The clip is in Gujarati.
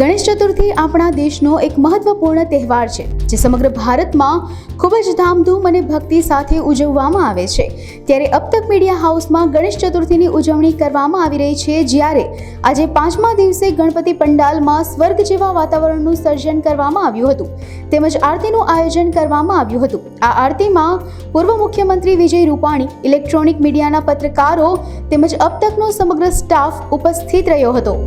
ગણેશ ચતુર્થી આપણા દેશનો એક મહત્વપૂર્ણ તહેવાર છે, જે સમગ્ર ભારતમાં ખૂબ જ ધામધૂમ અને ભક્તિ સાથે ઉજવવામાં આવે છે. ત્યારે અબતક મીડિયા હાઉસમાં ગણેશ ચતુર્થીની ઉજવણી કરવામાં આવી રહી છે, જ્યારે આજે પાંચમા દિવસે ગણપતિ પંડાલમાં સ્વર્ગ જેવા વાતાવરણનું સર્જન કરવામાં આવ્યું હતું. તેમજ આરતીનું આયોજન કરવામાં આવ્યું હતું. આ આરતીમાં પૂર્વ મુખ્યમંત્રી વિજય રૂપાણી, ઇલેક્ટ્રોનિક મીડિયાના પત્રકારો તેમજ અબતકનો સમગ્ર સ્ટાફ ઉપસ્થિત રહ્યો હતો.